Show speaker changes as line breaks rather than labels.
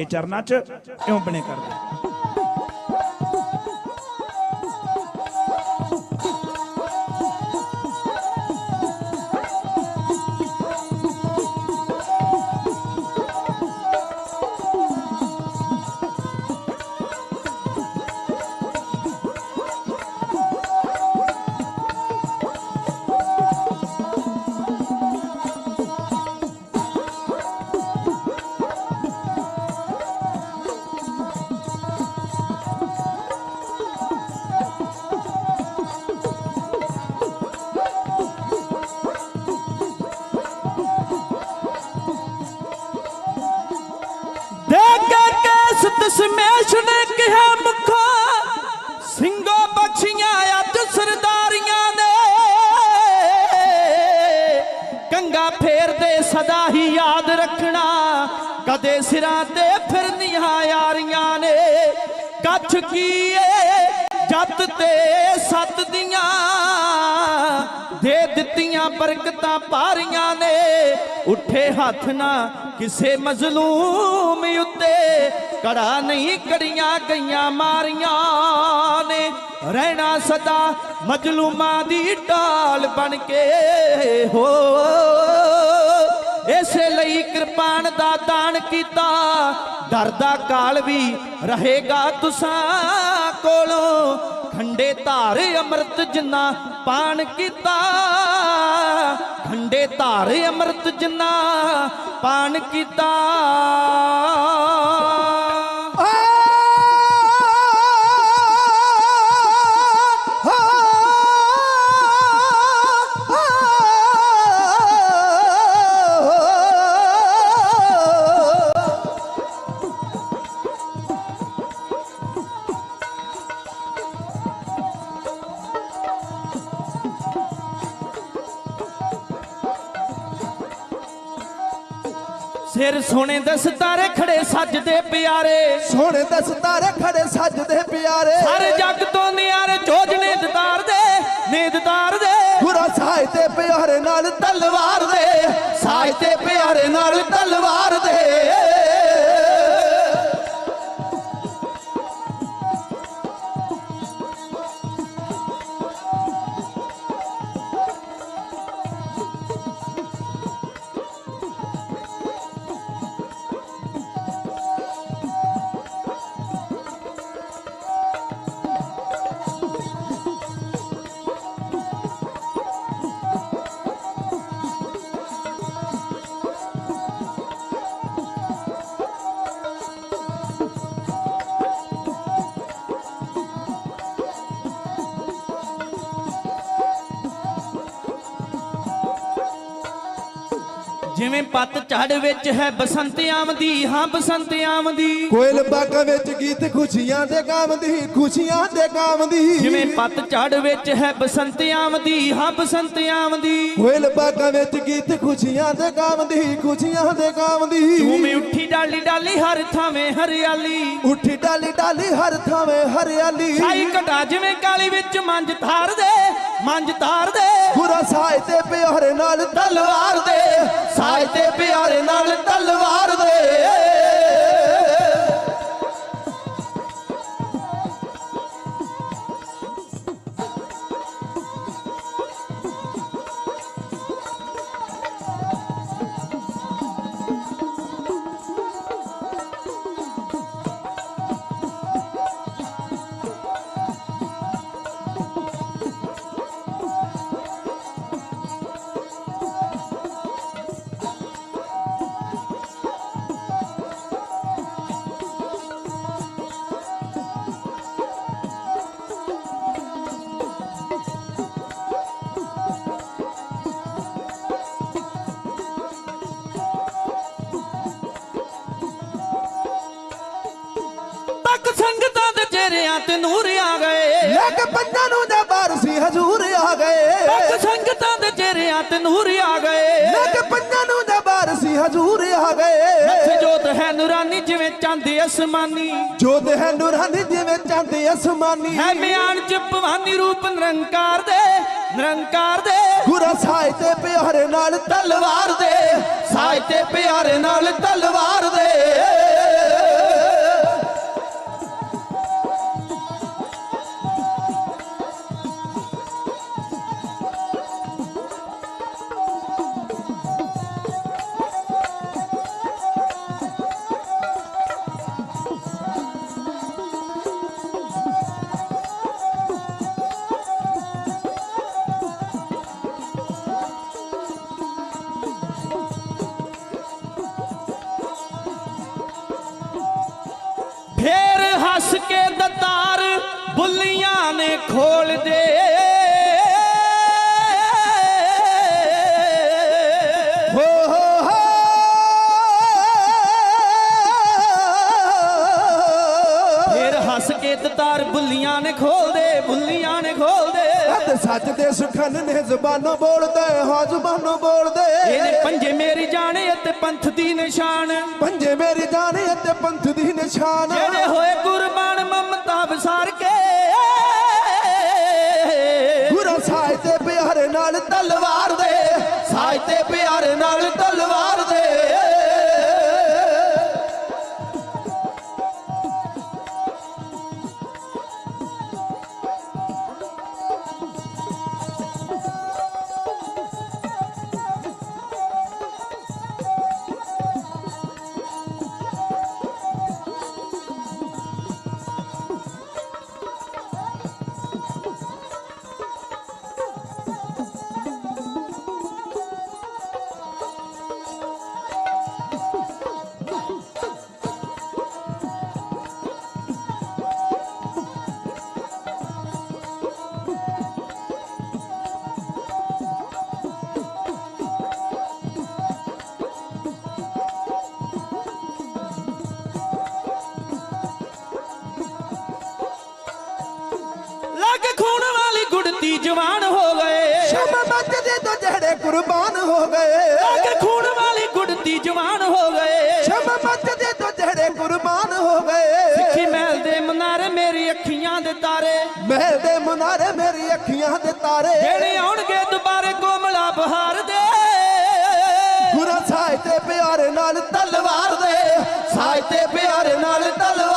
ਇਹ ਚਰਨਾਂ 'ਚ ਕਿਉਂ ਬਣੇ ਕਰਦੇ।
ਦਸਮੇਸ਼ ਨੇ ਕਿਹਾ ਮੁਖਾ, ਸਿੰਘੋ ਬਖਸ਼ੀਆਂ ਅੱਜ ਸਰਦਾਰੀਆਂ ਨੇ। ਕੰਗਾ ਫੇਰਦੇ ਸਦਾ ਹੀ ਯਾਦ ਰੱਖਣਾ, ਕਦੇ ਸਿਰਾਂ ਤੇ ਫਿਰਨੀਆਂ ਯਾਰੀਆਂ ਨੇ। ਕੱਛ ਕੀਏ ਜੱਤ ਤੇ ਸੱਤ ਦੀਆਂ ਦੇ ਦਿੱਤੀਆਂ ਬਰਕਤਾਂ ਪਾਰੀਆਂ ਨੇ। ਉੱਠੇ ਹੱਥ ਨਾ ਕਿਸੇ ਮਜ਼ਲੂਮ ਉੱਤੇ। ਕੜਾ ਨਹੀਂ ਕੜੀਆਂ ਗਈਆਂ ਮਾਰੀਆਂ ਨੇ। ਰਹਿਣਾ ਸਦਾ ਮਜਲੂਮਾਂ ਦੀ ਢਾਲ ਬਣ ਕੇ ਹੋ। ਇਸੇ ਲਈ ਕਿਰਪਾਨ ਦਾ ਦਾਨ ਕੀਤਾ। ਡਰ ਦਾ ਕਾਲ ਵੀ ਰਹੇਗਾ ਤੁਸਾਂ ਕੋਲੋਂ। ਖੰਡੇ ਧਾਰ ਅੰਮ੍ਰਿਤ ਜਿੰਨਾ ਪਾਣ ਕੀਤਾ। ਖੰਡੇ ਧਾਰ ਅੰਮ੍ਰਿਤ ਜਿੰਨਾ ਪਾਣ ਕੀਤਾ। ਸਿਰ ਸੋਨੇ ਦਸਤਾਰੇ ਖੜੇ ਸੱਜਦੇ ਪਿਆਰੇ।
ਸੋਹਣੇ ਦਸਤਾਰੇ ਖੜੇ ਸੱਜਦੇ ਪਿਆਰੇ।
ਹਰ ਜੱਗ ਤੋਂ ਨਿਆਰੇ ਜੋਜਨੇ ਦਤਾਰ ਦੇ ਨੇਦਤਾਰ ਦੇ।
ਗੁਰਾ ਸਾਇ ਤੇ ਪਿਆਰੇ ਨਾਲ ਤਲਵਾਰ ਦੇ। ਸਾਇ ਤੇ ਪਿਆਰੇ ਨਾਲ ਤਲਵਾਰ
ਜਿਵੇਂ ਪੱਤ ਝੜ ਵਿੱਚ ਹੈ ਬਸੰਤ ਆਮਦੀ ਹਾਂ ਬਸੰਤ ਆਮਦੀ
ਕੋਇਲ ਬਾਗਾਂ ਵਿੱਚ ਗੀਤ ਖੁਸ਼ੀਆਂ ਦੇ ਗਾਮ ਦੀ ਖੁਸ਼ੀਆਂ ਦੇ ਗਾਮ ਦੀ।
ਜਿਵੇਂ ਪੱਤ ਝੜ ਵਿੱਚ ਹੈ ਬਸੰਤ ਆਮਦੀ ਹਾਂ ਬਸੰਤ ਆਮਦੀ
ਕੋਇਲ ਬਾਗਾਂ ਵਿੱਚ ਗੀਤ ਖੁਸ਼ੀਆਂ ਦੇ ਗਾਮ ਦੀ ਖੁਸ਼ੀਆਂ ਦੇ ਗਾਮ ਦੀ।
ਝੂਮੇ ਉੱਠੀ ਡਾਲੀ ਡਾਲੀ ਹਰ ਥਾਵੇਂ ਹਰਿਆਲੀ।
ਉੱਠੀ ਡਾਲੀ ਡਾਲੀ ਹਰ ਥਾਵੇਂ ਹਰਿਆਲੀ।
ਸਾਈ ਘਟਾ ਜਿਵੇਂ ਕਾਲੀ ਵਿੱਚ ਮੰਜ ਧਾਰ ਦੇ ਮੰਜ ਧਾਰ ਦੇ।
ਗੁਰਾ ਸਾਇ ਤੇ ਪਿਆਰੇ ਨਾਲ ਤਲਵਾਰ ਦੇ ਸਾਇ ਤੇ ਪਿਆਰੇ ਨਾਲ ਤਲਵਾਰ ਦੇ।
ਤੱਕ ਸੰਗਤਾਂ ਦੇ ਚਿਹਰਿਆਂ ਤੇ ਨੂਰ ਆ ਗਏ।
ਲੱਗ ਪੰਜਾਂ ਨੂੰ ਦਾ ਬਾਰਸੀ ਹਜ਼ੂਰ ਆ ਗਏ।
ਸੰਗਤਾਂ ਦੇ ਚਿਹਰਿਆਂ ਤੇ ਨੂਰ ਆ ਗਏ।
ਲੱਗ ਪੰਜਾਂ ਨੂੰ ਦਾ ਬਾਰਸੀ ਹਜ਼ੂਰ ਆ ਗਏ।
ਇੱਥੇ ਜੋਤ ਹੈ ਨੂਰਾਨੀ ਜਿਵੇਂ ਚੰਦ ਅਸਮਾਨੀ।
ਜੋਤ ਹੈ ਨੂਰਾਨੀ ਜਿਵੇਂ ਚੰਦ ਅਸਮਾਨੀ।
ਹੈ ਮਿਆਨ ਚ ਭਵਾਨੀ ਰੂਪ ਨਿਰੰਕਾਰ ਦੇ ਨਿਰੰਕਾਰ ਦੇ।
ਗੁਰਾ ਸਾਇ ਤੇ ਪਿਆਰੇ ਨਾਲ ਤਲਵਾਰ ਦੇ ਸਾਇ ਤੇ ਪਿਆਰੇ ਨਾਲ ਤਲਵਾਰ ਦੇ।
ਬੁੱਲੀਆਂ ਨੇ ਖੋਲ ਦੇ। ਦਤਾਰ ਬੁੱਲੀਆਂ ਨੇ ਖੋਲ ਦੇ ਬੁੱਲੀਆਂ ਨੇ ਖੋਲ ਦੇ।
ਤੇ ਸੱਚ ਦੇ ਸੁਖਨ ਨੇ ਜ਼ਬਾਨੋਂ ਬੋਲਦੇ ਹਾਂ ਜ਼ਬਾਨੋਂ ਬੋਲਦੇ
ਇਹਦੇ ਪੰਜੇ ਮੇਰੀ ਜਾਣੇ ਅਤੇ ਪੰਥ ਦੀ ਨਿਸ਼ਾਨ।
ਪੰਜੇ ਮੇਰੀ ਜਾਨ ਅਤੇ ਪੰਥ ਦੀ ਨਿਸ਼ਾਨ।
ਜਿਹੜੇ ਹੋਏ ਕੁਰਬਾਨ ਮਮਤਾ ਵਿਸਾਰ ਕੇ
ਨਾਲ ਤਲਵਾਰ ਦੇ ਸਾਹਿਬ ਦੇ ਪਿਆਰੇ ਨਾਲ ਤਲਵਾਰ ਤੋਂ ਕੁਰਬਾਨ ਹੋ ਗਏ।
ਲੱਗ ਖੂਨ ਵਾਲੀ ਗੁੜਤੀ ਜਵਾਨ ਹੋ ਗਏ।
ਸ਼ਮ ਮੱਜਦੇ ਤੋਂ ਜਿਹੜੇ ਕੁਰਬਾਨ ਹੋ ਗਏ।
ਸਿੱਖੀ ਮਹਿਲ ਦੇ ਮਨਾਰੇ ਮੇਰੀ ਅੱਖੀਆਂ ਦੇ ਤਾਰੇ।
ਮਹਿਲ ਦੇ ਮਨਾਰੇ ਮੇਰੀ ਅੱਖੀਆਂ ਦੇ ਤਾਰੇ।
ਜਿਹੜੇ ਆਉਣਗੇ ਦੁਬਾਰੇ ਕੋਮਲਾ ਬਹਾਰ ਦੇ।
ਗੁਰੂ ਸਾਹਿਬ ਦੇ ਪਿਆਰੇ ਨਾਲ ਤਲਵਾਰ ਦੇ। ਸਾਹਿਬ ਦੇ ਪਿਆਰੇ ਨਾਲ ਤਲਵਾਰ